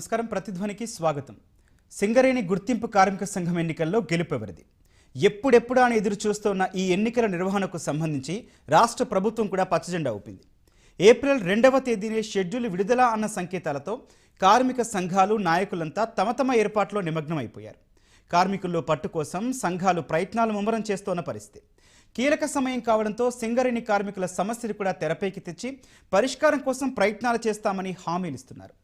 నమస్కారం. ప్రతిధ్వనికి స్వాగతం. సింగరేణి గుర్తింపు కార్మిక సంఘం ఎన్నికల్లో గెలుపెవరిది ఎప్పుడెప్పుడా అని ఎదురు చూస్తున్న ఈ ఎన్నికల నిర్వహణకు సంబంధించి రాష్ట్ర ప్రభుత్వం కూడా పచ్చజెండా ఊపింది. ఏప్రిల్ రెండవ తేదీనే షెడ్యూల్ విడుదల అన్న సంకేతాలతో కార్మిక సంఘాలు నాయకులంతా తమ తమ ఏర్పాట్లో నిమగ్నమైపోయారు. కార్మికుల్లో పట్టు కోసం సంఘాలు ప్రయత్నాలు ముమ్మరం చేస్తోన్న పరిస్థితి. కీలక సమయం కావడంతో సింగరేణి కార్మికుల సమస్యలు కూడా తెరపైకి తెచ్చి పరిష్కారం కోసం ప్రయత్నాలు చేస్తామని హామీలిస్తున్నారు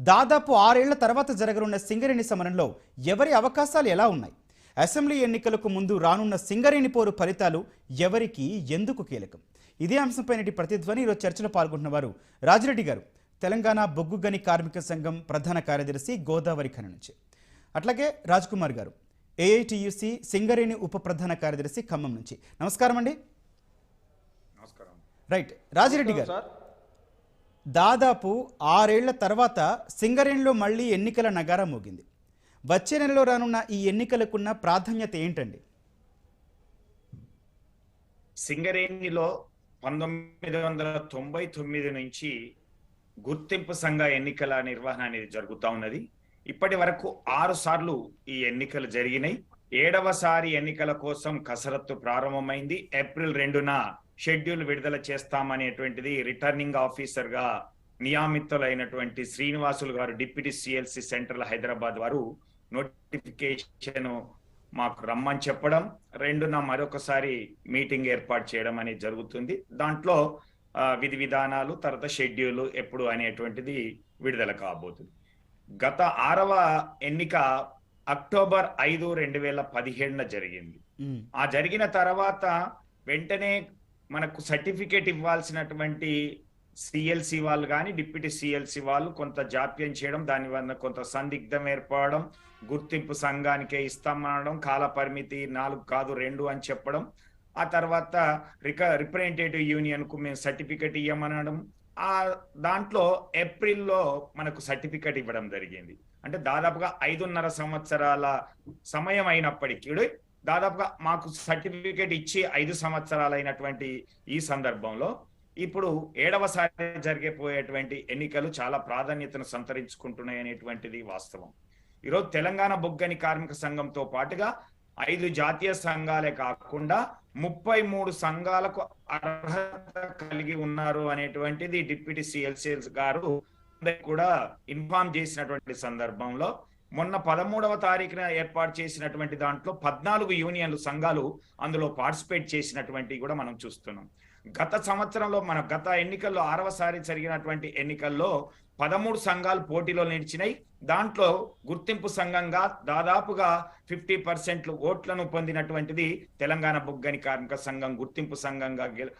దాదాపు ఆరేళ్ళ తర్వాత జరగనున్న సింగరేణి సమరంలో ఎవరి అవకాశాలు ఎలా ఉన్నాయి? అసెంబ్లీ ఎన్నికలకు ముందు రానున్న సింగరేణి పోరు ఫలితాలు ఎవరికి ఎందుకు కీలకం? ఇదే అంశంపై నేటి ప్రతిధ్వని ఈరోజు చర్చలో పాల్గొంటున్న వారు రాజిరెడ్డి గారు. తెలంగాణ బొగ్గు గని కార్మిక సంఘం ప్రధాన కార్యదర్శి గోదావరి ఖని నుంచి. అట్లాగే రాజ్ కుమార్ గారు ఏఐటియుసి సింగరేణి ఉప ప్రధాన కార్యదర్శి ఖమ్మం నుంచి. నమస్కారం అండి నమస్కారం. రైట్. రాజిరెడ్డి గారు. దాదాపు ఆరేళ్ళ తర్వాత సింగరేణిలో మళ్ళీ ఎన్నికల నగారం మోగింది. వచ్చే నెలలో రానున్న ఈ ఎన్నికలకున్న ప్రాధాన్యత ఏంటండి? సింగరేణిలో పంతొమ్మిది వందల తొంభై తొమ్మిది నుంచి గుర్తింపు సంఘ ఎన్నికల నిర్వహణ అనేది జరుగుతూ ఉన్నది. ఇప్పటి వరకు ఆరు సార్లు ఈ ఎన్నికలు జరిగినాయి. ఏడవసారి ఎన్నికల కోసం కసరత్తు ప్రారంభమైంది. ఏప్రిల్ రెండున షెడ్యూల్ విడుదల చేస్తామనేటువంటిది రిటర్నింగ్ ఆఫీసర్గా నియామితులైనటువంటి శ్రీనివాసులు గారు డిప్యూటీ సిఎల్సి సెంట్రల్ హైదరాబాద్ వారు నోటిఫికేషన్ మాకు రమ్మని చెప్పడం రెండున మరొకసారి మీటింగ్ ఏర్పాటు చేయడం అనేది జరుగుతుంది. దాంట్లో విధి విధానాలు తర్వాత షెడ్యూల్ ఎప్పుడు అనేటువంటిది విడుదల కాబోతుంది. గత ఆరవ ఎన్నిక అక్టోబర్ ఐదు రెండు వేల పదిహేడున జరిగింది. ఆ జరిగిన తర్వాత వెంటనే మనకు సర్టిఫికేట్ ఇవ్వాల్సినటువంటి సిఎల్సి వాళ్ళు కానీ డిప్యూటీ సిఎల్సి వాళ్ళు కొంత జాప్యం చేయడం దాని వల్ల కొంత సందిగ్ధం ఏర్పడడం గుర్తింపు సంఘానికే ఇస్తామనడం కాల పరిమితి నాలుగు కాదు రెండు అని చెప్పడం ఆ తర్వాత రిక రిప్రజెంటేటివ్ యూనియన్కు మేము సర్టిఫికేట్ ఇవ్వమనడం ఆ దాంట్లో ఏప్రిల్లో మనకు సర్టిఫికేట్ ఇవ్వడం జరిగింది. అంటే దాదాపుగా ఐదున్నర సంవత్సరాల సమయం అయినప్పటికీ దాదాపుగా మాకు సర్టిఫికేట్ ఇచ్చి ఐదు సంవత్సరాలైనటువంటి ఈ సందర్భంలో ఇప్పుడు ఏడవసారి జరిగిపోయేటువంటి ఎన్నికలు చాలా ప్రాధాన్యతను సంతరించుకుంటున్నాయి అనేటువంటిది వాస్తవం. ఈరోజు తెలంగాణ బొగ్గని కార్మిక సంఘంతో పాటుగా ఐదు జాతీయ సంఘాలే కాకుండా ముప్పై మూడు సంఘాలకు అర్హత కలిగి ఉన్నారు అనేటువంటిది డిప్యూటీ సిఎల్సిఎల్స్ గారు కూడా ఇన్ఫార్మ్ చేసినటువంటి సందర్భంలో మొన్న పదమూడవ తారీఖున ఏర్పాటు చేసినటువంటి దాంట్లో పద్నాలుగు యూనియన్లు సంఘాలు అందులో పార్టిసిపేట్ చేసినటువంటి కూడా మనం చూస్తున్నాం. గత సంవత్సరంలో మన గత ఎన్నికల్లో ఆరవసారి జరిగినటువంటి ఎన్నికల్లో పదమూడు సంఘాలు పోటీలో నిలిచినాయి. దాంట్లో గుర్తింపు సంఘంగా దాదాపుగా ఫిఫ్టీ పర్సెంట్ ఓట్లను పొందినటువంటిది తెలంగాణ బొగ్గని కార్మిక సంఘం గుర్తింపు సంఘంగా గెల-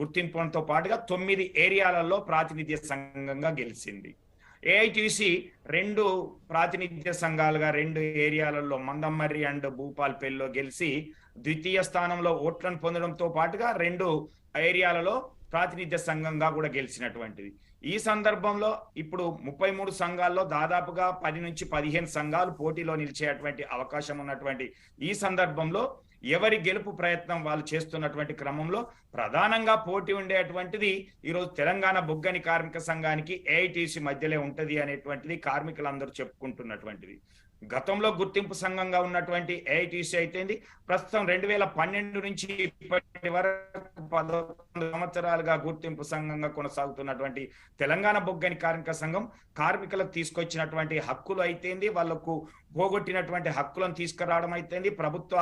గుర్తింపుతో పాటుగా తొమ్మిది ఏరియాలలో ప్రాతినిధ్య సంఘంగా గెలిచింది. ఏఐటీసీ రెండు ప్రాతినిధ్య సంఘాలుగా రెండు ఏరియాలలో మందమ్మర్రి అండ్ భూపాల్పల్లిలో గెలిచి ద్వితీయ స్థానంలో ఓట్లను పొందడంతో పాటుగా రెండు ఏరియాలలో ప్రాతినిధ్య సంఘంగా కూడా గెలిచినటువంటిది. ఈ సందర్భంలో ఇప్పుడు ముప్పై మూడు సంఘాల్లో దాదాపుగా పది నుంచి పదిహేను సంఘాలు పోటీలో నిలిచేటువంటి అవకాశం ఉన్నటువంటి ఈ సందర్భంలో ఎవరి గెలుపు ప్రయత్నం వాళ్ళు చేస్తున్నటువంటి క్రమంలో ప్రధానంగా పోటీ ఉండేటువంటిది ఈరోజు తెలంగాణ బొగ్గని కార్మిక సంఘానికి ఏఐటిసి మధ్యలో ఉంటది అనేటువంటిది కార్మికులందరూ చెప్పుకుంటున్నటువంటిది. గతంలో గుర్తింపు సంఘంగా ఉన్నటువంటి ఏఐటిసి అయితేంది. ప్రస్తుతం రెండు వేల పన్నెండు నుంచి ఇప్పటి వరకు పదకొండు సంవత్సరాలుగా గుర్తింపు సంఘంగా కొనసాగుతున్నటువంటి తెలంగాణ బొగ్గని కార్మిక సంఘం కార్మికులకు తీసుకొచ్చినటువంటి హక్కులు అయితేంది వాళ్ళకు పోగొట్టినటువంటి హక్కులను తీసుకురావడం అయితేంది. ప్రభుత్వ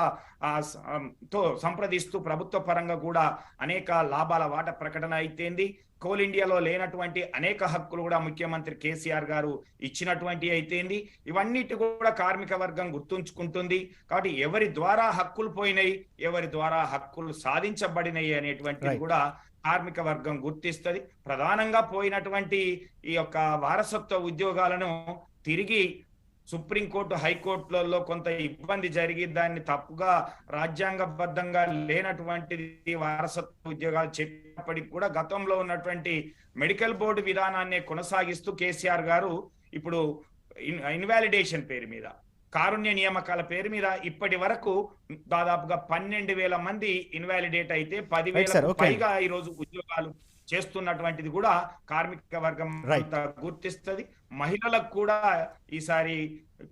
తో సంప్రదిస్తూ ప్రభుత్వ పరంగా కూడా అనేక లాభాల వాట ప్రకటన అయితేంది. కోల్ ఇండియాలో లేనటువంటి అనేక హక్కులు కూడా ముఖ్యమంత్రి కేసీఆర్ గారు ఇచ్చినటువంటి అయితేంది ఇవన్నిటి కూడా కార్మిక వర్గం గుర్తుంచుకుంటుంది. కాబట్టి ఎవరి ద్వారా హక్కులు పోయినాయి ఎవరి ద్వారా హక్కులు సాధించబడినాయి అనేటువంటిది. కూడా కార్మిక వర్గం గుర్తిస్తుంది. ప్రధానంగా పోయినటువంటి ఈ యొక్క వారసత్వ ఉద్యోగాలను తిరిగి సుప్రీంకోర్టు హైకోర్టులలో కొంత ఇబ్బంది జరిగి దాన్ని తప్పుగా రాజ్యాంగబద్ధంగా లేనటువంటిది వారసత్వ ఉద్యోగాలు చెప్పినప్పటికీ కూడా గతంలో ఉన్నటువంటి మెడికల్ బోర్డు విధానాన్ని కొనసాగిస్తూ కేసీఆర్ గారు ఇప్పుడు ఇన్- ఇన్వాలిడేషన్ పేరు మీద కారుణ్య నియామకాల పేరు మీద ఇప్పటి వరకు దాదాపుగా పన్నెండు వేల మంది ఇన్వాలిడేట్ అయితే. పదివేల. పైగా ఈ రోజు ఉద్యోగాలు చేస్తున్నటువంటిది కూడా కార్మిక వర్గం గుర్తిస్తుంది. మహిళలకు కూడా ఈసారి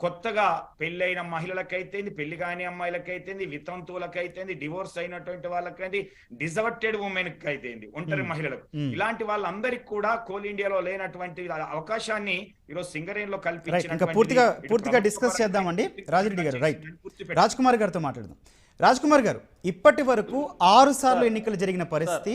కొత్తగా పెళ్ళైన మహిళలకైతేంది పెళ్ళి కాని అమ్మాయిలకైతేంది వితంతువులకైతేంది డివోర్స్ అయినటువంటి వాళ్ళకైతే డిజవర్టెడ్ ఉమెన్ అయితేంది ఒంటరి Hmm. మహిళలకు. Hmm. ఇలాంటి వాళ్ళందరికీ కూడా కోల్ ఇండియాలో లేనటువంటి అవకాశాన్ని ఈరోజు సింగరేణిలో రైట్ ఇంకా పూర్తిగా పూర్తిగా డిస్కస్ చేద్దామండి. రాజిరెడ్డి గారు రైట్ రాజ్ కుమార్ గారితో మాట్లాడదాం. రాజ్ కుమార్ గారు ఇప్పటి వరకు ఆరు సార్లు ఎన్నికలు జరిగిన పరిస్థితి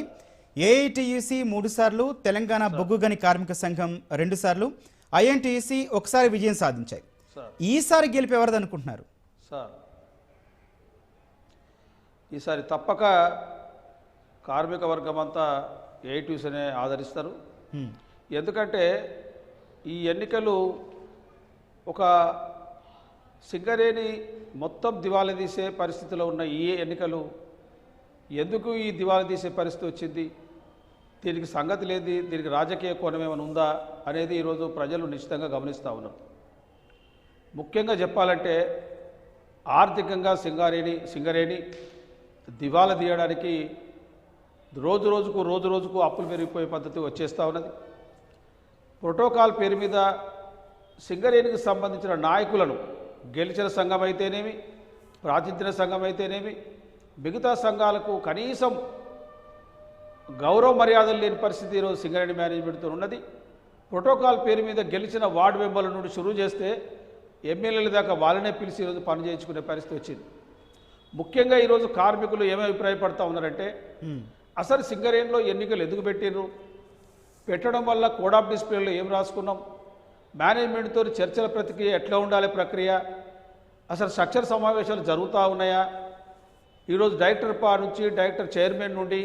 ఏఐటియుసి మూడు సార్లు తెలంగాణ బొగ్గుగని కార్మిక సంఘం రెండు సార్లు ఐఎన్టీయూసీ ఒకసారి విజయం సాధించాయి. సార్. ఈసారి గెలిపి ఎవరిది అనుకుంటున్నారు? సార్. ఈసారి తప్పక కార్మిక వర్గం అంతా ఏఐటీసీనే ఆదరిస్తారు. హ్మ్. ఎందుకంటే ఈ ఎన్నికలు ఒక సింగరేణి మొత్తం దివాలా తీసే పరిస్థితిలో ఉన్న ఈ ఎన్నికలు ఎందుకు ఈ దివాలా తీసే పరిస్థితి వచ్చింది? దీనికి సంగతి లేదు దీనికి రాజకీయ కోణం ఏమైనా ఉందా అనేది ఈరోజు ప్రజలు నిశ్చితంగా గమనిస్తూ ఉన్నారు. ముఖ్యంగా చెప్పాలంటే ఆర్థికంగా సింగారేణి సింగరేణి దివాలా తీయడానికి రోజు రోజుకు రోజు రోజుకు అప్పులు పెరిగిపోయే పద్ధతి వచ్చేస్తూ ఉన్నది. ప్రోటోకాల్ పేరు మీద సింగరేణికి సంబంధించిన నాయకులను గెలిచిన సంఘం అయితేనేమి ప్రాతినిధ్య సంఘం అయితేనేమి మిగతా సంఘాలకు కనీసం గౌరవ మర్యాదలు లేని పరిస్థితి ఈరోజు సింగరేణి మేనేజ్మెంట్తో ఉన్నది. ప్రోటోకాల్ పేరు మీద గెలిచిన వార్డు మెంబర్ల నుండి షురూ చేస్తే ఎమ్మెల్యేల దాకా వాళ్ళనే పిలిచి ఈరోజు పని చేయించుకునే పరిస్థితి వచ్చింది. ముఖ్యంగా ఈరోజు కార్మికులు ఏమి అభిప్రాయపడతా ఉన్నారంటే. అసలు సింగరేణిలో ఎన్నికలు ఎందుకు పెట్టిర్రు? పెట్టడం వల్ల కోడ్ ఆఫ్ డిస్ప్లేలో ఏం రాసుకున్నాం? మేనేజ్మెంట్తో చర్చల ప్రక్రియ ఎట్లా ఉండాలి ప్రక్రియ? అసలు స్ట్రక్చర్ సమావేశాలు జరుగుతూ ఉన్నాయా? ఈరోజు డైరెక్టర్ పా నుంచి డైరెక్టర్ చైర్మన్ నుండి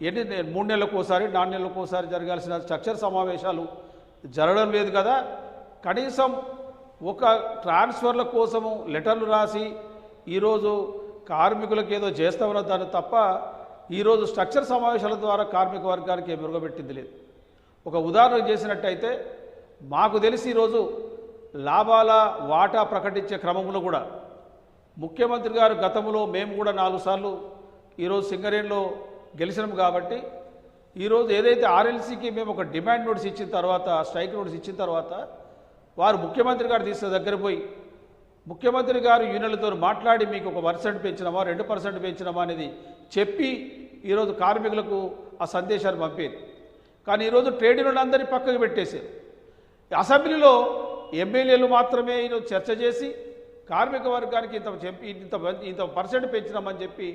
ఎన్ని మూడు నెలలకు ఒకసారి నాలుగు నెలలకు ఒకసారి జరగాల్సిన స్ట్రక్చర్ సమావేశాలు జరగడం లేదు కదా. కనీసం ఒక ట్రాన్స్ఫర్ల కోసము లెటర్లు రాసి ఈరోజు కార్మికులకు ఏదో చేస్తామన్న దాన్ని తప్ప ఈరోజు స్ట్రక్చర్ సమావేశాల ద్వారా కార్మిక వర్గానికి మెరుగుపెట్టింది లేదు. ఒక ఉదాహరణ చేసినట్టయితే మాకు తెలిసి ఈరోజు లాభాల వాటా ప్రకటించే క్రమంలో కూడా ముఖ్యమంత్రి గారు గతంలో మేము కూడా నాలుగు సార్లు ఈరోజు సింగరేణిలో గెలిచినాము కాబట్టి ఈరోజు ఏదైతే ఆర్ఎల్సీకి మేము ఒక డిమాండ్ నోటీస్ ఇచ్చిన తర్వాత స్ట్రైక్ నోటీస్ ఇచ్చిన తర్వాత వారు ముఖ్యమంత్రి గారు తీసుకున్న దగ్గర పోయి ముఖ్యమంత్రి గారు యూనియన్లతో మాట్లాడి మీకు ఒక పర్సెంట్ పెంచినామా రెండు పర్సెంట్ పెంచినామా అనేది చెప్పి ఈరోజు కార్మికులకు ఆ సందేశాన్ని పంపేది కానీ ఈరోజు ట్రేడ్ యూనియన్ అందరినీ పక్కకు పెట్టేశారు. అసెంబ్లీలో ఎమ్మెల్యేలు మాత్రమే ఈరోజు చర్చ చేసి కార్మిక వర్గానికి ఇంత చెప్పి ఇంత ఇంత పర్సెంట్ పెంచినామని చెప్పి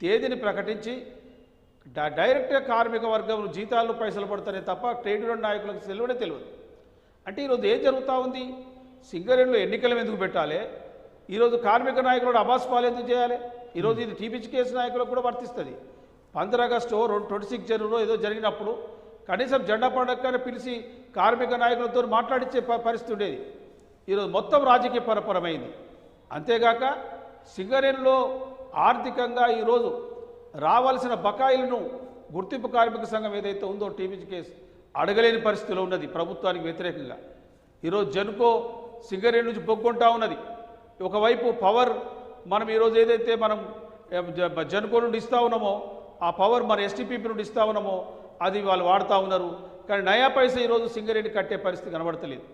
తేదీని ప్రకటించి డైరెక్ట్గా కార్మిక వర్గం జీతాలు పైసలు పడతానే తప్ప ట్రేడ్ యూనియన్ నాయకులకు తెలియనే తెలియదు. అంటే ఈరోజు ఏం జరుగుతూ ఉంది? సింగరేణిలో ఎన్నికలు ఎందుకు పెట్టాలి? ఈరోజు కార్మిక నాయకులు అబాస్ పాలు ఎందుకు చేయాలి? ఈరోజు ఇది టీపీసీ కేసు నాయకులకు కూడా వర్తిస్తుంది. పంద్ర ఆగస్టు రెండు ట్వంటీ సిక్స్ జనవరిలో ఏదో జరిగినప్పుడు కనీసం జెండా పండగనే పిలిచి కార్మిక నాయకులతో మాట్లాడించే పరిస్థితి ఉండేది. ఈరోజు మొత్తం రాజకీయ పరపరమైంది. అంతేగాక సింగరేణిలో ఆర్థికంగా ఈరోజు రావాల్సిన బకాయిలను గుర్తింపు కార్మిక సంఘం ఏదైతే ఉందో టీబీజీ కేసు అడగలేని పరిస్థితిలో ఉన్నది ప్రభుత్వానికి వ్యతిరేకంగా. ఈరోజు జనుకో సింగరేణి నుంచి పొక్కుంటా ఉన్నది. ఒకవైపు పవర్ మనం ఈరోజు ఏదైతే మనం జనుకో నుండి ఇస్తా ఉన్నామో ఆ పవర్ మన ఎస్టీపీపీ నుండి ఇస్తా ఉన్నామో అది వాళ్ళు వాడుతూ ఉన్నారు. కానీ నయా పైస ఈరోజు సింగరేణి కట్టే పరిస్థితి కనబడతలేదు.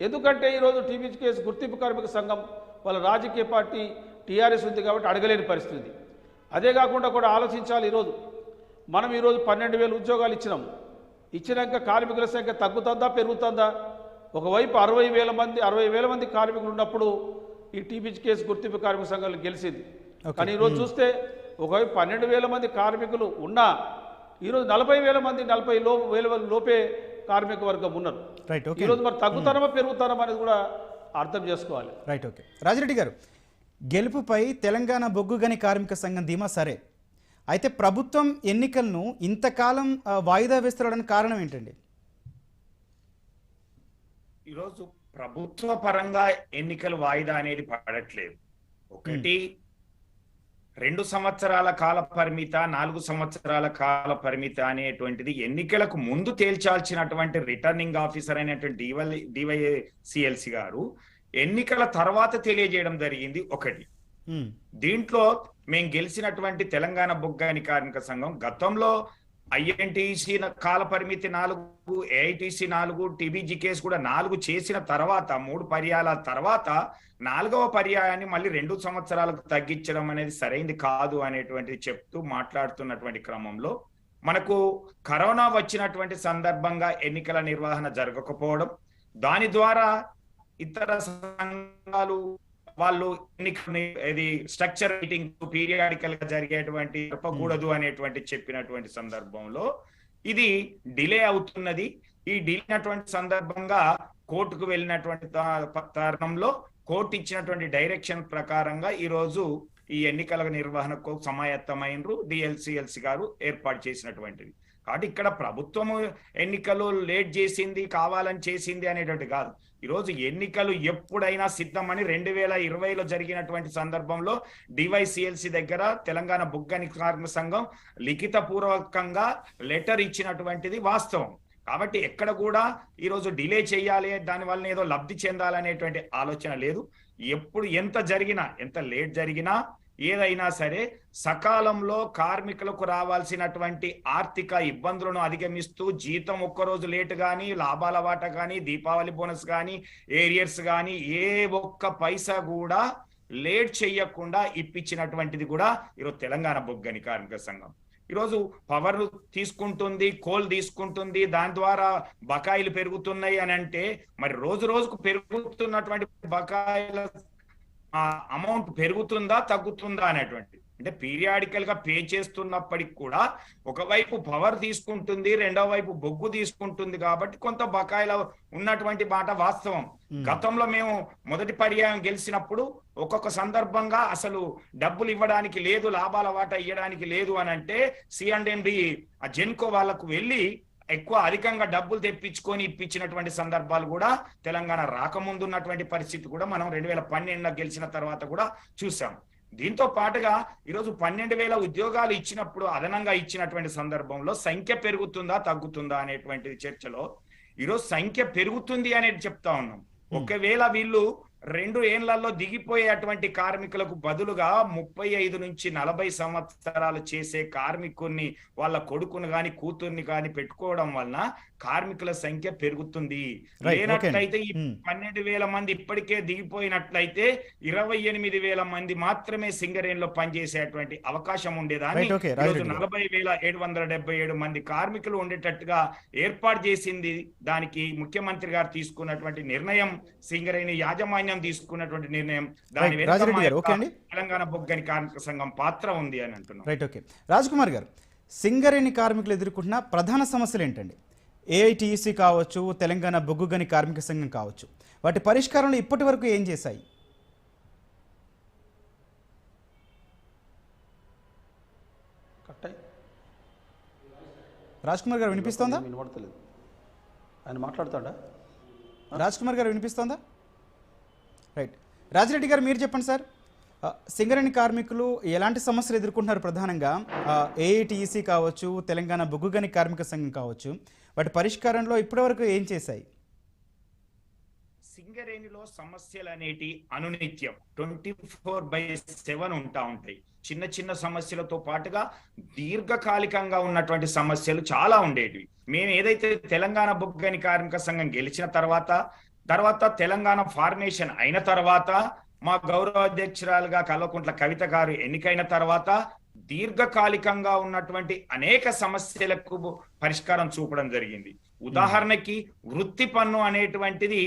ఎందుకంటే ఈరోజు టీబీజీ కేసు గుర్తింపు కార్మిక సంఘం వాళ్ళ రాజకీయ పార్టీ టీఆర్ఎస్ ఉంది కాబట్టి అడగలేని పరిస్థితి అదే కాకుండా కూడా ఆలోచించాలి ఈరోజు. మనం ఈరోజు పన్నెండు వేల ఉద్యోగాలు ఇచ్చినాం ఇచ్చినాక కార్మికుల సంఖ్య తగ్గుతుందా పెరుగుతుందా? ఒకవైపు అరవై వేల మంది అరవై వేల మంది కార్మికులు ఉన్నప్పుడు ఈ టీబీజీ కేసు గుర్తింపు కార్మిక సంఘాలు గెలిచింది. కానీ ఈరోజు చూస్తే ఒకవైపు పన్నెండు వేల మంది కార్మికులు ఉన్నా ఈరోజు నలభై వేల మంది నలభై లో వేల లోపే కార్మిక వర్గం ఉన్నారు. రైట్ ఓకే ఈరోజు మరి తగ్గుతారమా పెరుగుతారమా అనేది కూడా అర్థం చేసుకోవాలి. రైట్ ఓకే రాజిరెడ్డి గారు గెలుపుపై తెలంగాణ బొగ్గుగని కార్మిక సంఘం ధీమా సరే. అయితే ప్రభుత్వం ఎన్నికలను ఇంతకాలం వాయిదా వేస్తుండడానికి కారణం ఏంటండి? ఈరోజు ప్రభుత్వ పరంగా ఎన్నికలు వాయిదా అనేది పడట్లేదు. ఒకటి రెండు సంవత్సరాల కాల పరిమిత నాలుగు సంవత్సరాల కాల పరిమిత అనేటువంటిది ఎన్నికలకు ముందు తేల్చాల్సినటువంటి రిటర్నింగ్ ఆఫీసర్ అయినటువంటి డివై డివైసిఎల్సి గారు ఎన్నికల తర్వాత తెలియజేయడం జరిగింది ఒకటి. దీంట్లో మేము గెలిచినటువంటి తెలంగాణ బొగ్గాని కార్మిక సంఘం గతంలో ఐఎన్టీసీ కాల పరిమితి నాలుగు ఏఐటిసి నాలుగు టీబీజీ కేసు కూడా నాలుగు చేసిన తర్వాత మూడు పర్యాల తర్వాత నాలుగవ పర్యాయాన్ని మళ్ళీ రెండు సంవత్సరాలకు తగ్గించడం అనేది సరైంది కాదు అనేటువంటిది చెప్తూ మాట్లాడుతున్నటువంటి క్రమంలో మనకు కరోనా వచ్చినటువంటి సందర్భంగా ఎన్నికల నిర్వహణ జరగకపోవడం దాని ద్వారా ఇతర సంఘాలు వాళ్ళు ఇది స్ట్రక్చర్ మీటింగ్ పీరియాడికల్గా జరిగేటువంటి జరపకూడదు అనేటువంటి చెప్పినటువంటి సందర్భంలో ఇది డిలే అవుతున్నది. ఈ డిలే అయినటువంటి సందర్భంగా కోర్టుకు వెళ్ళినటువంటి తరుణంలో కోర్టు ఇచ్చినటువంటి డైరెక్షన్ ప్రకారంగా ఈ రోజు ఈ ఎన్నికల నిర్వహణకు సమాయత్తమైనరు డిఎల్సిఎల్సి గారు ఏర్పాటు చేసినటువంటిది. కాబట్టి ఇక్కడ ప్రభుత్వము ఎన్నికలు లేట్ చేసింది కావాలని చేసింది అనేటువంటి కాదు. ఈరోజు ఎన్నికలు ఎప్పుడైనా సిద్ధమని రెండు వేల ఇరవైలో జరిగినటువంటి సందర్భంలో డివైసిఎల్సి దగ్గర తెలంగాణ బుగ్గని కార్మిక సంఘం లిఖిత పూర్వకంగా లెటర్ ఇచ్చినటువంటిది వాస్తవం. కాబట్టి ఎక్కడ కూడా ఈరోజు డిలే చేయాలి దాని ఏదో లబ్ధి చెందాలనేటువంటి ఆలోచన లేదు. ఎప్పుడు ఎంత జరిగినా ఎంత లేట్ జరిగినా ఏదైనా సరే సకాలంలో కార్మికులకు రావాల్సినటువంటి ఆర్థిక ఇబ్బందులను అధిగమిస్తూ జీతం ఒక్కరోజు లేట్ కానీ లాభాల వాట కానీ దీపావళి బోనస్ కానీ ఏరియర్స్ కానీ ఏ ఒక్క పైసా కూడా లేట్ చేయకుండా ఇప్పించినటువంటిది కూడా ఈరోజు తెలంగాణ బొగ్గని కార్మిక సంఘం. ఈరోజు పవర్ తీసుకుంటుంది కోల్ తీసుకుంటుంది దాని ద్వారా బకాయిలు పెరుగుతున్నాయి అని అంటే మరి రోజు రోజుకు పెరుగుతున్నటువంటి బకాయిల అమౌంట్ పెరుగుతుందా తగ్గుతుందా అనేటువంటి అంటే పీరియాడికల్గా పే చేస్తున్నప్పటికి కూడా ఒకవైపు పవర్ తీసుకుంటుంది రెండో వైపు బొగ్గు తీసుకుంటుంది కాబట్టి కొంత బకాయిల ఉన్నటువంటి మాట వాస్తవం. గతంలో మేము మొదటి పర్యాయం గెలిచినప్పుడు ఒక్కొక్క సందర్భంగా అసలు డబ్బులు ఇవ్వడానికి లేదు లాభాల వాటా ఇవ్వడానికి లేదు అని అంటే సి అండ్ ఎండి ఆ జెన్కో వాళ్ళకు వెళ్ళి ఎక్కువ అధికంగా డబ్బులు తెప్పించుకొని ఇప్పించినటువంటి సందర్భాలు కూడా తెలంగాణ రాకముందు ఉన్నటువంటి పరిస్థితి కూడా మనం రెండు వేల పన్నెండులో గెలిచిన తర్వాత కూడా చూసాం. దీంతో పాటుగా ఈరోజు పన్నెండు వేల ఉద్యోగాలు ఇచ్చినప్పుడు అదనంగా ఇచ్చినటువంటి సందర్భంలో సంఖ్య పెరుగుతుందా తగ్గుతుందా అనేటువంటి చర్చలో ఈరోజు సంఖ్య పెరుగుతుంది అనేది చెప్తా ఉన్నాం. ఒకవేళ వీళ్ళు రెండు ఏళ్ళలో దిగిపోయేటువంటి కార్మికులకు బదులుగా ముప్పై ఐదు నుంచి నలభై సంవత్సరాలు చేసే కార్మికుల్ని వాళ్ళ కొడుకుని కానీ కూతుర్ని కానీ పెట్టుకోవడం వలన కార్మికుల సంఖ్య పెరుగుతుంది. లేనట్లయితే ఈ Hmm. పన్నెండు వేల మంది ఇప్పటికే దిగిపోయినట్లయితే ఇరవై ఎనిమిది వేల మంది మాత్రమే సింగరేణిలో పనిచేసేటువంటి అవకాశం ఉండేదాన్ని. ఈరోజు. నలభై వేల ఏడు వందల డెబ్బై ఏడు మంది కార్మికులు ఉండేటట్టుగా ఏర్పాటు చేసింది. దానికి ముఖ్యమంత్రి గారు తీసుకున్నటువంటి నిర్ణయం సింగరేణి యాజమాన్యం తీసుకున్నటువంటి నిర్ణయం. దాని? తెలంగాణ బొగ్గని కార్మిక సంఘం పాత్ర ఉంది అని అంటున్నాం. రైట్ ఓకే రాజ్ కుమార్ గారు సింగరేణి కార్మికులు ఎదుర్కొంటున్న ప్రధాన సమస్యలు ఏంటండి? ఏఐటీసీ కావచ్చు తెలంగాణ బొగ్గుగని కార్మిక సంఘం కావచ్చు. వాటి పరిష్కారంలో ఇప్పటి వరకు ఏం చేశాయి? రాజ్ కుమార్ గారు వినిపిస్తోందా? వినబడతలేదు. ఆయన మాట్లాడతాడా? రాజ్ కుమార్ గారు వినిపిస్తోందా? రైట్. రాజిరెడ్డి గారు మీరు చెప్పండి సార్. సింగరేణి కార్మికులు ఎలాంటి సమస్యలు ఎదుర్కొంటున్నారు ప్రధానంగా? ఏఐటీసీ కావచ్చు తెలంగాణ బొగ్గుగని కార్మిక సంఘం కావచ్చు. వాటి పరిష్కారంలో ఇప్పటివరకు ఏం చేశాయి? సింగరేణిలో సమస్యలు అనేటి అనునిత్యం ట్వంటీ ఫోర్ బై సెవెన్ ఉంటా ఉంటాయి. చిన్న చిన్న సమస్యలతో పాటుగా దీర్ఘకాలికంగా ఉన్నటువంటి సమస్యలు చాలా ఉండేటివి. మేము ఏదైతే తెలంగాణ బొగ్గని కార్మిక సంఘం గెలిచిన తర్వాత తర్వాత తెలంగాణ ఫార్మేషన్ అయిన తర్వాత మా గౌరవ అధ్యక్షురాలుగా కల్వకుంట్ల కవిత గారు ఎన్నికైన తర్వాత దీర్ఘకాలికంగా ఉన్నటువంటి అనేక సమస్యలకు పరిష్కారం చూపడం జరిగింది. ఉదాహరణకి వృత్తి పన్ను అనేటువంటిది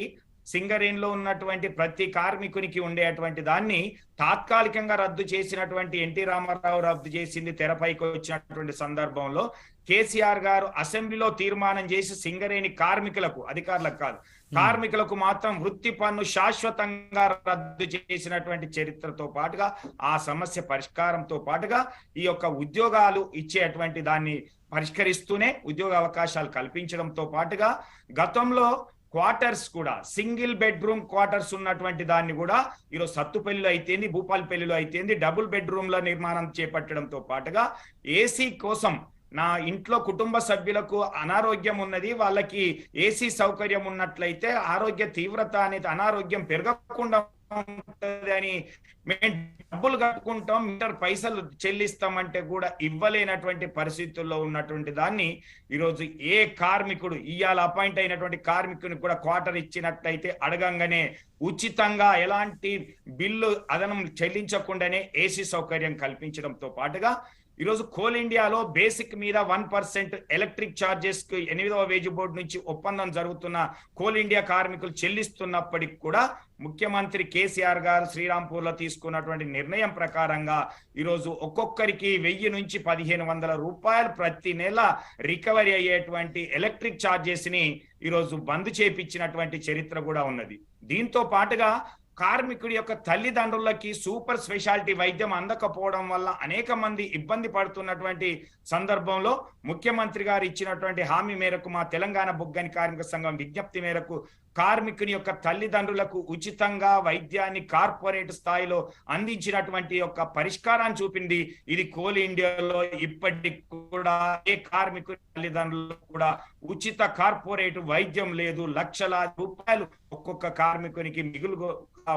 సింగరేణిలో ఉన్నటువంటి ప్రతి కార్మికునికి ఉండేటువంటి దాన్ని తాత్కాలికంగా రద్దు చేసినటువంటి ఎన్టీ రామారావు రద్దు చేసింది తెరపైకి వచ్చినటువంటి సందర్భంలో కేసీఆర్ గారు అసెంబ్లీలో తీర్మానం చేసి సింగరేణి కార్మికులకు అధికారులకు కాదు కార్మికులకు మాత్రం వృత్తి పన్ను శాశ్వతంగా రద్దు చేసినటువంటి చరిత్రతో పాటుగా ఆ సమస్య పరిష్కారంతో పాటుగా ఈ యొక్క ఉద్యోగాలు ఇచ్చేటువంటి దాన్ని పరిష్కరిస్తూనే ఉద్యోగ అవకాశాలు కల్పించడంతో పాటుగా గతంలో క్వార్టర్స్ కూడా సింగిల్ బెడ్రూమ్ క్వార్టర్స్ ఉన్నటువంటి దాన్ని కూడా ఈరోజు సత్తుపల్లిలో అయితేంది భూపాలపల్లిలో అయితేంది డబుల్ బెడ్రూమ్లో నిర్మాణం చేపట్టడంతో పాటుగా ఏసీ కోసం నా ఇంట్లో కుటుంబ సభ్యులకు అనారోగ్యం ఉన్నది వాళ్ళకి ఏసీ సౌకర్యం ఉన్నట్లయితే ఆరోగ్య తీవ్రత అనేది అనారోగ్యం పెరగకుండా ఉంటుంది అని మేము డబ్బులు కట్టుకుంటాం మీటర్ పైసలు చెల్లిస్తామంటే కూడా ఇవ్వలేనటువంటి పరిస్థితుల్లో ఉన్నటువంటి దాన్ని ఈరోజు ఏ కార్మికుడు ఇవాళ అపాయింట్ అయినటువంటి కార్మికుని కూడా క్వార్టర్ ఇచ్చినట్లయితే అడగంగానే ఉచితంగా ఎలాంటి బిల్లు అదనం చెల్లించకుండానే ఏసీ సౌకర్యం కల్పించడంతో పాటుగా ఈరోజు కోల్ ఇండియాలో బేసిక్ మీద వన్ పర్సెంట్ ఎలక్ట్రిక్ చార్జెస్కు ఎనిమిదవ వేజ్ బోర్డు నుంచి ఒప్పందం జరుగుతున్న కోల్ ఇండియా కార్మికులు చెల్లిస్తున్నప్పటికి కూడా ముఖ్యమంత్రి కేసీఆర్ గారు శ్రీరాంపూర్లో తీసుకున్నటువంటి నిర్ణయం ప్రకారంగా ఈరోజు ఒక్కొక్కరికి వెయ్యి నుంచి పదిహేను వందల రూపాయలు ప్రతి నెల రికవరీ అయ్యేటువంటి ఎలక్ట్రిక్ చార్జెస్ని ఈరోజు బంద్ చేపించినటువంటి చరిత్ర కూడా ఉన్నది. దీంతో పాటుగా కార్మికుడి యొక్క తల్లిదండ్రులకి సూపర్ స్పెషాలిటీ వైద్యం అందకపోవడం వల్ల అనేక మంది ఇబ్బంది పడుతున్నటువంటి సందర్భంలో ముఖ్యమంత్రి గారు ఇచ్చినటువంటి హామీ మేరకు మా తెలంగాణ బొగ్గని కార్మిక సంఘం విజ్ఞప్తి మేరకు కార్మికుని యొక్క తల్లిదండ్రులకు ఉచితంగా వైద్యాన్ని కార్పొరేట్ స్థాయిలో అందించినటువంటి యొక్క పరిష్కారాన్ని చూపింది. ఇది కోల్ ఇండియాలో ఇప్పటికి కూడా ఏ కార్మికుని తల్లిదండ్రులకు కూడా ఉచిత కార్పొరేట్ వైద్యం లేదు. లక్షలాది రూపాయలు ఒక్కొక్క కార్మికునికి మిగులుగా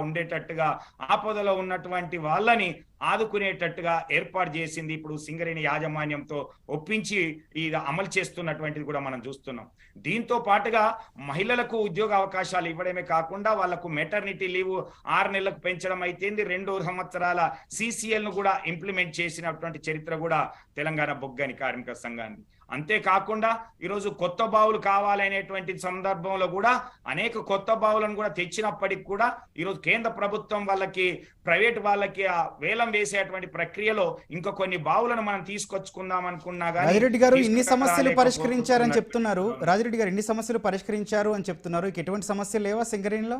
ఉండేటట్టుగా ఆపదలో ఉన్నటువంటి వాళ్ళని ఆదుకునేటట్టుగా ఏర్పాటు చేసింది ఇప్పుడు సింగరేణి యాజమాన్యంతో ఒప్పించి ఇది అమలు చేస్తున్నటువంటిది కూడా మనం చూస్తున్నాం. దీంతో పాటుగా మహిళలకు ఉద్యోగ అవకాశాలు ఇవ్వడమే కాకుండా వాళ్ళకు మెటర్నిటీ లీవ్ ఆరు నెలలకు పెంచడం అయితేంది రెండు సంవత్సరాల సిసిఎల్ను కూడా ఇంప్లిమెంట్ చేసినటువంటి చరిత్ర కూడా తెలంగాణ బొగ్గని కార్మిక సంఘాన్ని అంతేకాకుండా ఈరోజు కొత్త బావులు కావాలనేటువంటి సందర్భంలో కూడా అనేక కొత్త బావులను కూడా తెచ్చినప్పటికి కూడా ఈరోజు కేంద్ర ప్రభుత్వం వాళ్ళకి ప్రైవేట్ వాళ్ళకి ఆ వేలం వేసేటువంటి ప్రక్రియలో ఇంకా కొన్ని బావులను మనం తీసుకొచ్చుకుందాం అనుకున్నా కానీ రాజిరెడ్డి గారు ఇన్ని సమస్యలు. పరిష్కరించారని చెప్తున్నారు రాజిరెడ్డి గారు ఇన్ని సమస్యలు పరిష్కరించారు అని చెప్తున్నారు ఇక ఎటువంటి సమస్యలు లేవా సింగరేణిలో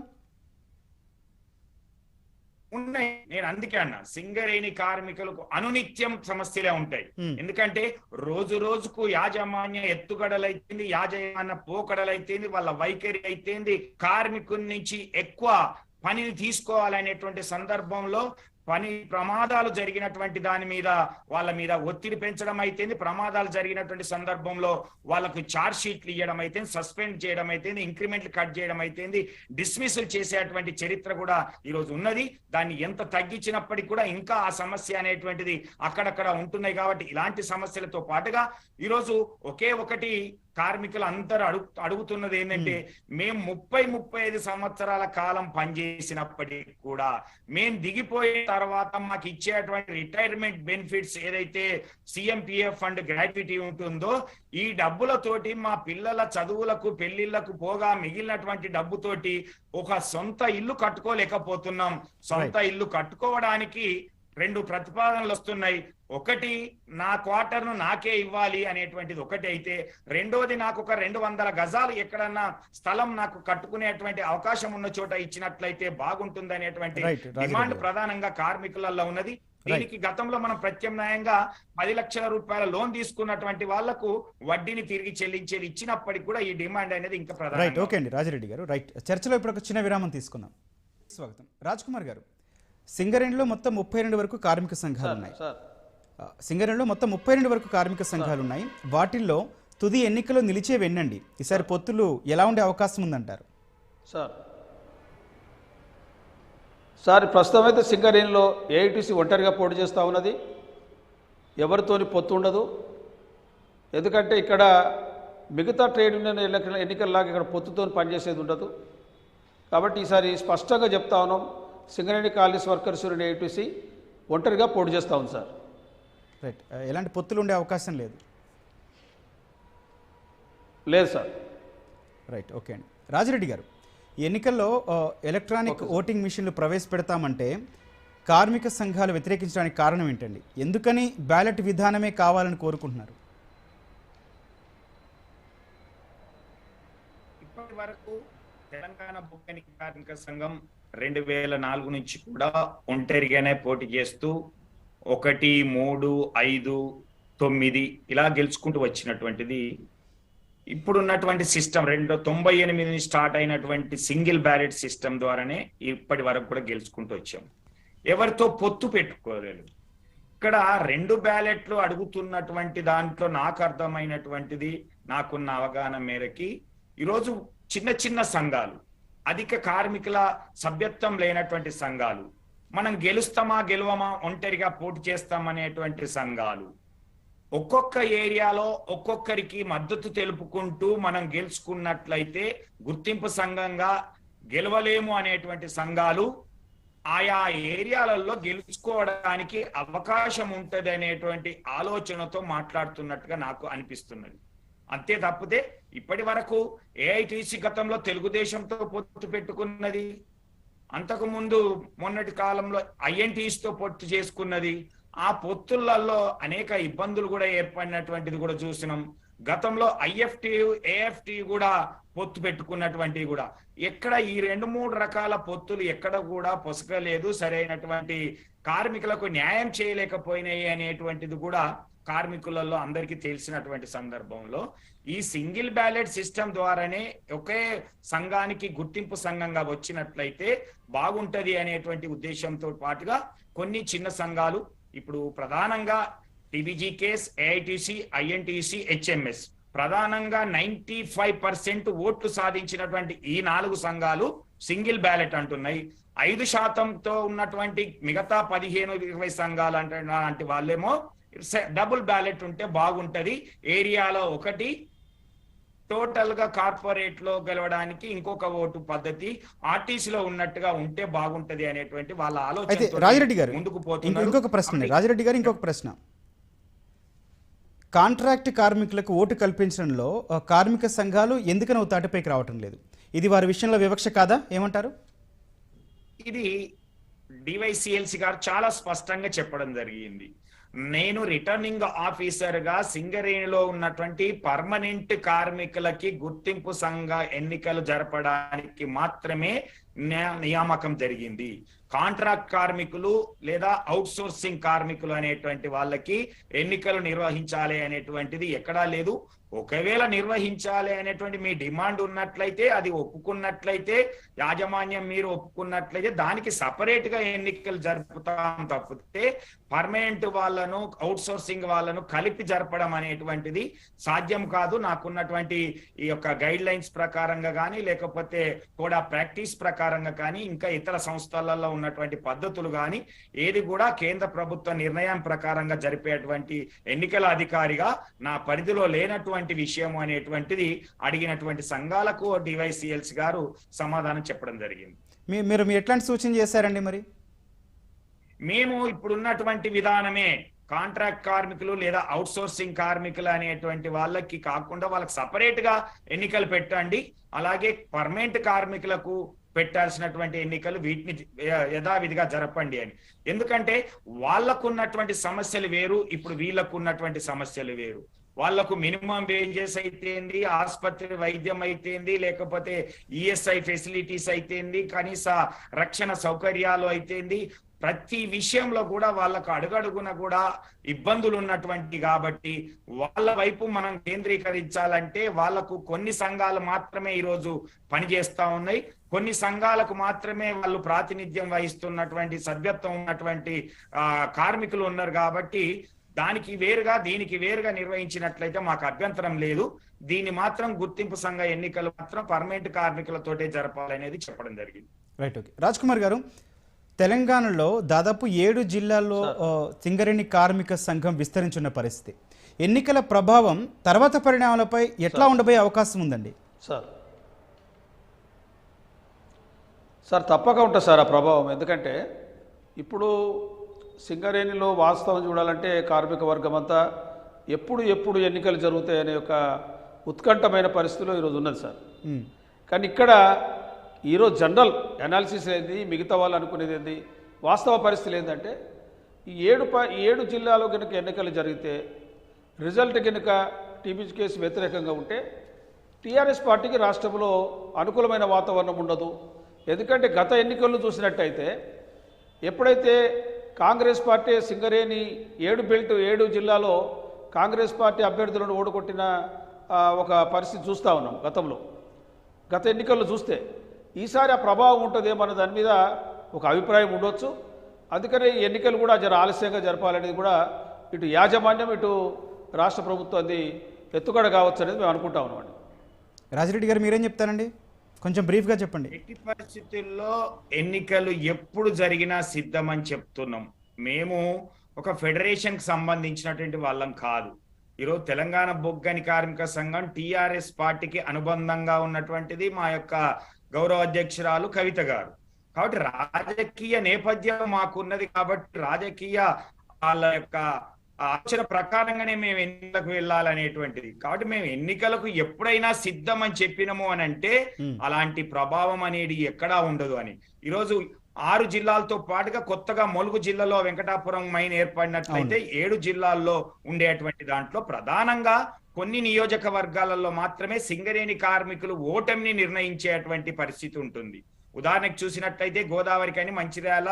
ఉన్నాయి నేను అందుకే అన్నా సింగరేణి కార్మికులకు అనునిత్యం సమస్యలే ఉంటాయి. ఎందుకంటే రోజు రోజుకు యాజమాన్య ఎత్తుగడలైతేంది యాజమాన్య పోకడలైతేంది వాళ్ళ వైఖరి అయితేంది కార్మికుల నుంచి ఎక్కువ పనిని తీసుకోవాలనేటువంటి సందర్భంలో పని ప్రమాదాలు జరిగినటువంటి దాని మీద వాళ్ళ మీద ఒత్తిడి పెంచడం అయితేంది ప్రమాదాలు జరిగినటువంటి సందర్భంలో వాళ్ళకు చార్జ్ షీట్లు ఇవ్వడం అయితే సస్పెండ్ చేయడం అయితే ఇంక్రిమెంట్లు కట్ చేయడం అయితేంది డిస్మిస్లు చేసేటువంటి చరిత్ర కూడా ఈరోజు ఉన్నది. దాన్ని ఎంత తగ్గించినప్పటికీ కూడా ఇంకా ఆ సమస్య అనేటువంటిది అక్కడక్కడ ఉంటున్నాయి కాబట్టి ఇలాంటి సమస్యలతో పాటుగా ఈరోజు ఒకే ఒకటి కార్మికులు అందరూ అడుగు అడుగుతున్నది ఏంటంటే మేము ముప్పై ముప్పై ఐదు సంవత్సరాల కాలం పనిచేసినప్పటికీ కూడా మేము దిగిపోయిన తర్వాత మాకు ఇచ్చేటువంటి రిటైర్మెంట్ బెనిఫిట్స్ ఏదైతే సిఎంపిఎఫ్ ఫండ్ గ్రాట్యుటీ ఉంటుందో ఈ డబ్బులతోటి మా పిల్లల చదువులకు పెళ్ళిళ్ళకు పోగా మిగిలినటువంటి డబ్బుతోటి ఒక సొంత ఇల్లు కట్టుకోలేకపోతున్నాం. సొంత ఇల్లు కట్టుకోవడానికి రెండు ప్రతిపాదనలు వస్తున్నాయి. ఒకటి నా క్వార్టర్ను నాకే ఇవ్వాలి అనేటువంటిది ఒకటి అయితే రెండోది నాకు ఒక రెండు వందల గజాలు ఎక్కడన్నా స్థలం నాకు కట్టుకునేటువంటి అవకాశం ఉన్న చోట ఇచ్చినట్లయితే బాగుంటుంది అనేటువంటి డిమాండ్. ప్రధానంగా కార్మికులలో ఉన్నది. దీనికి గతంలో మనం ప్రత్యామ్నాయంగా పది లక్షల రూపాయల లోన్ తీసుకున్నటువంటి వాళ్ళకు వడ్డీని తిరిగి చెల్లించేది ఇచ్చినప్పటికీ కూడా ఈ డిమాండ్ అనేది ఇంకా రైట్ ప్రధాన ఓకే అండి రాజిరెడ్డి గారు. రైట్ చర్చలో ఇప్పుడు ఒక చిన్న విరామం తీసుకుందాం. స్వాగతం. రాజ్ కుమార్ గారు. సింగరేణిలో మొత్తం ముప్పై రెండు వరకు కార్మిక సంఘాలు ఉన్నాయి సింగరేణిలో మొత్తం ముప్పై రెండు వరకు కార్మిక సంఘాలు ఉన్నాయి వాటిల్లో తుది ఎన్నికలో నిలిచేవి ఎన్నండి ఈసారి పొత్తులు ఎలా ఉండే అవకాశం ఉందంటారు? సార్. సార్ ప్రస్తుతం అయితే సింగరేణిలో ఏఐటీసీ ఒంటరిగా పోటీ చేస్తూ ఉన్నది. ఎవరితోని పొత్తు ఉండదు. ఎందుకంటే ఇక్కడ మిగతా ట్రేడ్ యూనియన్ ఎన్నికల ఎన్నికల్లాగా ఇక్కడ పొత్తుతో పనిచేసేది ఉండదు. కాబట్టి ఈసారి స్పష్టంగా చెప్తా ఉన్నాం. Singareni colonies workers union AITC ఒంటరిగా పోటీ చేస్తూ ఉంది సార్. రైట్. ఎలాంటి పొత్తులు ఉండే అవకాశం లేదు. లేదు సార్. రైట్ ఓకే అండి. రాజిరెడ్డి గారు ఎన్నికల్లో ఎలక్ట్రానిక్ ఓటింగ్ మిషన్లు ప్రవేశపెడతామంటే కార్మిక సంఘాలు వ్యతిరేకించడానికి కారణం ఏంటండి? ఎందుకని బ్యాలెట్ విధానమే కావాలని కోరుకుంటున్నారు? ఇప్పటి వరకు తెలంగాణ బొక్కని కార్మిక సంఘం రెండు వేల నాలుగు నుంచి కూడా ఒంటరిగానే పోటీ చేస్తూ ఒకటి మూడు ఐదు తొమ్మిది ఇలా గెలుచుకుంటూ వచ్చినటువంటిది. ఇప్పుడున్నటువంటి సిస్టమ్ రెండు తొంభై ఎనిమిది నుంచి స్టార్ట్ అయినటువంటి సింగిల్ బ్యాలెట్ సిస్టమ్ ద్వారానే ఇప్పటి వరకు కూడా గెలుచుకుంటూ వచ్చాం. ఎవరితో పొత్తు పెట్టుకోలేదు. ఇక్కడ రెండు బ్యాలెట్లు అడుగుతున్నటువంటి దాంట్లో నాకు అర్థమైనటువంటిది నాకున్న అవగాహన మేరకి ఈరోజు చిన్న చిన్న సంఘాలు అధిక కార్మికుల సభ్యత్వం లేనటువంటి సంఘాలు మనం గెలుస్తామా గెలవమా ఒంటరిగా పోటీ చేస్తామనేటువంటి సంఘాలు. ఒక్కొక్క ఏరియాలో ఒక్కొక్కరికి మద్దతు తెలుపుకుంటూ మనం గెలుచుకున్నట్లయితే గుర్తింపు సంఘంగా గెలవలేము అనేటువంటి సంఘాలు ఆయా ఏరియాలలో గెలుచుకోవడానికి అవకాశం ఉంటది అనేటువంటి ఆలోచనతో మాట్లాడుతున్నట్టుగా నాకు అనిపిస్తున్నది. అంతే తప్పితే ఇప్పటి వరకు ఏఐటిసి గతంలో తెలుగుదేశంతో పొత్తు పెట్టుకున్నది. అంతకు ముందు మొన్నటి కాలంలో ఐఎన్టీసీతో పొత్తు చేసుకున్నది. ఆ పొత్తులలో అనేక ఇబ్బందులు కూడా ఏర్పడినటువంటిది కూడా చూసినాం. గతంలో ఐఎఫ్టి ఏఎఫ్టి కూడా పొత్తు పెట్టుకున్నటువంటివి కూడా. ఎక్కడ ఈ రెండు మూడు రకాల పొత్తులు ఎక్కడ కూడా పొసగలేదు. సరైనటువంటి కార్మికులకు న్యాయం చేయలేకపోయినాయి అనేటువంటిది కూడా కార్మికులలో అందరికీ తెలిసినటువంటి సందర్భంలో ఈ సింగిల్ బ్యాలెట్ సిస్టమ్ ద్వారానే ఒకే సంఘానికి గుర్తింపు సంఘంగా వచ్చినట్లయితే బాగుంటది అనేటువంటి ఉద్దేశంతో పాటుగా కొన్ని చిన్న సంఘాలు ఇప్పుడు ప్రధానంగా టీబీజీకేస్ ఏఐటిసి ఐఎన్టీసీ హెచ్ఎంఎస్ ప్రధానంగా నైన్టీ ఫైవ్ పర్సెంట్ ఓట్లు సాధించినటువంటి ఈ నాలుగు సంఘాలు సింగిల్ బ్యాలెట్ అంటున్నాయి. ఐదు శాతంతో ఉన్నటువంటి మిగతా పదిహేను ఇరవై సంఘాలు అంటే లాంటి వాళ్ళేమో డబుల్ బ్యాలెట్ ఉంటే బాగుంటది. ఏరియాలో ఒకటి టోటల్గా కార్పొరేట్లో గెలవడానికి ఇంకొక ఓటు పద్ధతి ఆర్టీసీ లో ఉన్నట్టుగా ఉంటే బాగుంటది అనేటువంటి వాళ్ళ ఆలోచన రాజిరెడ్డి గారు ముందుకు పోతున్నారు. ఇంకొక ప్రశ్న. రాజిరెడ్డి గారు ఇంకొక ప్రశ్న. కాంట్రాక్ట్ కార్మికులకు ఓటు కల్పించడంలో కార్మిక సంఘాలు ఎందుకని తాటిపైకి రావటం లేదు? ఇది వారి విషయంలో వివక్ష కాదా? ఏమంటారు? ఇది డివైసిఎల్సి గారు చాలా స్పష్టంగా చెప్పడం జరిగింది. నేను రిటర్నింగ్ ఆఫీసర్గా సింగరేణిలో ఉన్నటువంటి పర్మనెంట్ కార్మికులకి గుర్తింపు సంఘ ఎన్నికలు జరపడానికి మాత్రమే నియామకం జరిగింది. కాంట్రాక్ట్ కార్మికులు లేదా అవుట్ సోర్సింగ్ కార్మికులు అనేటువంటి వాళ్ళకి ఎన్నికలు నిర్వహించాలి అనేటువంటిది ఎక్కడా లేదు. ఒకవేళ నిర్వహించాలి అనేటువంటి మీ డిమాండ్ ఉన్నట్లయితే అది ఒప్పుకున్నట్లయితే యాజమాన్యం మీరు ఒప్పుకున్నట్లయితే దానికి సపరేట్గా ఎన్నికలు జరుపుతాం తప్పితే పర్మనెంట్ వాళ్ళను అవుట్ సోర్సింగ్ వాళ్ళను కలిపి జరపడం అనేటువంటిది సాధ్యం కాదు. నాకున్నటువంటి ఈ యొక్క గైడ్ లైన్స్ ప్రకారంగా కానీ లేకపోతే కూడా ప్రాక్టీస్ ప్రకారం ప్రకారంగా కానీ ఇంకా ఇతర సంస్థలలో ఉన్నటువంటి పద్ధతులు కానీ ఏది కూడా కేంద్ర ప్రభుత్వ నిర్ణయం ప్రకారంగా జరిపేటువంటి ఎన్నికల అధికారిగా నా పరిధిలో లేనటువంటి విషయం అనేటువంటిది అడిగినటువంటి సంఘాలకు డివైసిఎల్స్ గారు సమాధానం చెప్పడం జరిగింది. మీరు ఎట్లాంటి సూచన చేశారండి మరి? మేము ఇప్పుడున్నటువంటి విధానమే కాంట్రాక్ట్ కార్మికులు లేదా అవుట్ సోర్సింగ్ కార్మికులు అనేటువంటి వాళ్ళకి కాకుండా వాళ్ళకి సపరేట్గా ఎన్నికలు పెట్టండి. అలాగే పర్మనెంట్ కార్మికులకు పెట్టాల్సినటువంటి ఎన్నికలు వీటిని యథావిధిగా జరపండి అని. ఎందుకంటే వాళ్ళకున్నటువంటి సమస్యలు వేరు ఇప్పుడు వీళ్ళకున్నటువంటి సమస్యలు వేరు. వాళ్ళకు మినిమం వేజెస్ అయితేంది ఆసుపత్రి వైద్యం అయితేంది లేకపోతే ఈఎస్ఐ ఫెసిలిటీస్ అయితేంది కనీస రక్షణ సౌకర్యాలు అయితేంది ప్రతి విషయంలో కూడా వాళ్ళకు అడుగడుగున కూడా ఇబ్బందులు ఉన్నటువంటి కాబట్టి వాళ్ళ వైపు మనం కేంద్రీకరించాలంటే వాళ్ళకు కొన్ని సంఘాలు మాత్రమే ఈరోజు పనిచేస్తా ఉన్నాయి. కొన్ని సంఘాలకు మాత్రమే వాళ్ళు ప్రాతినిధ్యం వహిస్తున్నటువంటి సభ్యత్వం ఉన్నటువంటి ఆ, కార్మికులు ఉన్నారు కాబట్టి దానికి వేరుగా దీనికి వేరుగా నిర్వహించినట్లయితే మాకు అభ్యంతరం లేదు. దీన్ని మాత్రం గుర్తింపు సంఘ ఎన్నికలు మాత్రం పర్మనెంట్ కార్మికులతోటే జరపాలనేది చెప్పడం జరిగింది. Right okay. రాజ్ కుమార్ గారు తెలంగాణలో దాదాపు ఏడు జిల్లాల్లో సింగరేణి కార్మిక సంఘం విస్తరించున్న పరిస్థితి. ఎన్నికల ప్రభావం తర్వాత పరిణామాలపై ఎట్లా ఉండబోయే అవకాశం ఉందండి? సార్. సార్ తప్పక ఉంటుంది సార్ ఆ ప్రభావం. ఎందుకంటే ఇప్పుడు సింగరేణిలో వాస్తవం చూడాలంటే కార్మిక వర్గం అంతా ఎప్పుడు ఎప్పుడు ఎన్నికలు జరుగుతాయి అనే ఒక ఉత్కంఠమైన పరిస్థితిలో ఈరోజు ఉన్నది సార్. కానీ ఇక్కడ ఈరోజు జనరల్ అనాలిసిస్ ఏంది మిగతా వాళ్ళు అనుకునేది ఏంది వాస్తవ పరిస్థితులు ఏంటంటే ఈ ఏడు ప ఏడు జిల్లాలో కనుక ఎన్నికలు జరిగితే రిజల్ట్ కనుక టీబీజీ కేసు వ్యతిరేకంగా ఉంటే టీఆర్ఎస్ పార్టీకి రాష్ట్రంలో అనుకూలమైన వాతావరణం ఉండదు. ఎందుకంటే గత ఎన్నికల్లో చూసినట్టయితే ఎప్పుడైతే కాంగ్రెస్ పార్టీ సింగరేణి ఏడు బెల్ట్ ఏడు జిల్లాలో కాంగ్రెస్ పార్టీ అభ్యర్థులను ఓడగొట్టిన ఒక పరిస్థితి చూస్తూ ఉన్నాం గతంలో. గత ఎన్నికల్లో చూస్తే ఈసారి ఆ ప్రభావం ఉంటుందేమన్న దాని మీద ఒక అభిప్రాయం ఉండొచ్చు. అందుకనే ఈ ఎన్నికలు కూడా జర ఆలస్యంగా జరపాలనేది కూడా ఇటు యాజమాన్యం ఇటు రాష్ట్ర ప్రభుత్వం అది ఎత్తుగడ కావచ్చు అనేది మేము అనుకుంటా ఉన్నామండి రాజిరెడ్డి గారు మీరేం చెప్తారండి? కొంచెం బ్రీఫ్గా చెప్పండి. ఎట్టి పరిస్థితుల్లో ఎన్నికలు ఎప్పుడు జరిగినా సిద్ధమని చెప్తున్నాం. మేము ఒక ఫెడరేషన్కి సంబంధించినటువంటి వాళ్ళం కాదు. ఈరోజు తెలంగాణ బొగ్గని కార్మిక సంఘం టిఆర్ఎస్ పార్టీకి అనుబంధంగా ఉన్నటువంటిది మా యొక్క గౌరవ అధ్యక్షురాలు కవిత గారు. కాబట్టి రాజకీయ నేపథ్యం మాకున్నది కాబట్టి రాజకీయ వాళ్ళ యొక్క ఆలోచన ప్రకారంగానే మేము ఎన్నికలకు వెళ్ళాలనేటువంటిది. కాబట్టి మేము ఎన్నికలకు ఎప్పుడైనా సిద్ధం అని చెప్పినము అని అంటే. అలాంటి ప్రభావం అనేది ఎక్కడా ఉండదు అని. ఈరోజు ఆరు జిల్లాలతో పాటుగా కొత్తగా ములుగు జిల్లాలో వెంకటాపురం మైన్ ఏర్పడినట్లయితే ఏడు జిల్లాల్లో ఉండేటువంటి దాంట్లో ప్రధానంగా కొన్ని నియోజకవర్గాలలో మాత్రమే సింగరేణి కార్మికులు ఓటమిని నిర్ణయించేటువంటి పరిస్థితి ఉంటుంది. ఉదాహరణకు చూసినట్లయితే గోదావరి కానీ మంచిర్యాల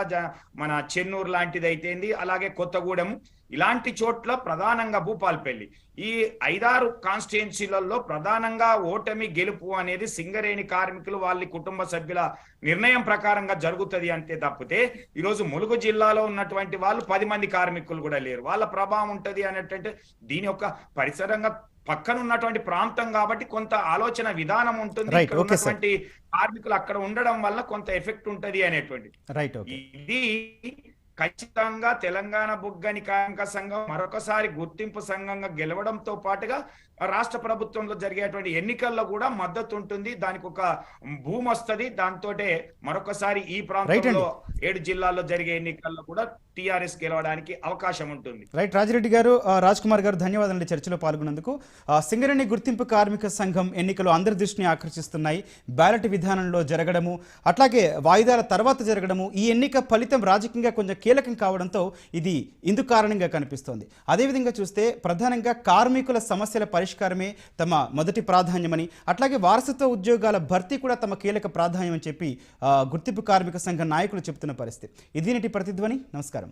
మన చెన్నూరు లాంటిది అయితేంది అలాగే కొత్తగూడెం ఇలాంటి చోట్ల ప్రధానంగా భూపాల్పల్లి. ఈ ఐదారు కాన్స్టిట్యున్సీలలో ప్రధానంగా ఓటమి గెలుపు అనేది సింగరేణి కార్మికులు వాళ్ళ కుటుంబ సభ్యుల నిర్ణయం ప్రకారంగా జరుగుతుంది అంతే తప్పితే ఈరోజు ములుగు జిల్లాలో ఉన్నటువంటి వాళ్ళు పది మంది కార్మికులు కూడా లేరు. వాళ్ళ ప్రభావం ఉంటుంది అనేటువంటి దీని యొక్క పరిసరంగా పక్కన ఉన్నటువంటి ప్రాంతం కాబట్టి కొంత ఆలోచన విధానం ఉంటుంది. ఇక్కడ. ఉన్నటువంటి కార్మికులు అక్కడ ఉండడం వల్ల కొంత ఎఫెక్ట్ ఉంటది అనేటువంటి రైట్ ఓకే ఇది ఖచ్చితంగా తెలంగాణ బుగ్గని కార్మిక సంఘం మరొకసారి గుర్తింపు సంఘంగా గెలవడంతో పాటుగా రాష్ట్ర ప్రభుత్వంలో జరిగేటువంటి ఎన్నికల్లో కూడా మద్దతు ఉంటుంది దానికి ఒక భూమి వస్తుంది. దాంతో మరొకసారి ఈ ప్రాంతంలో ఏడు జిల్లాల్లో జరిగే ఎన్నికల్లో కూడా టిఆర్ఎస్ గెలవడానికి అవకాశం ఉంటుంది. రైట్. రాజిరెడ్డి గారు రాజ్ కుమార్ గారు ధన్యవాదాలు చర్చలో పాల్గొన్నందుకు. సింగరేణి గుర్తింపు కార్మిక సంఘం ఎన్నికలు అందరి దృష్టిని ఆకర్షిస్తున్నాయి. బ్యాలెట్ విధానంలో జరగడము అట్లాగే వాయిదాల తర్వాత జరగడము ఈ ఎన్నిక ఫలితం రాజకీయంగా కొంచెం కీలకం కావడంతో ఇది ఇందుకు కారణంగా కనిపిస్తోంది. అదేవిధంగా చూస్తే ప్రధానంగా కార్మికుల సమస్యల పరిష్కారమే తమ మొదటి ప్రాధాన్యమని అట్లాగే వారసత్వ ఉద్యోగాల భర్తీ కూడా తమ కీలక ప్రాధాన్యం అని చెప్పి గుర్తింపు కార్మిక సంఘ నాయకులు చెబుతున్న పరిస్థితి. ఇది నేటి ప్రతిధ్వని. నమస్కారం.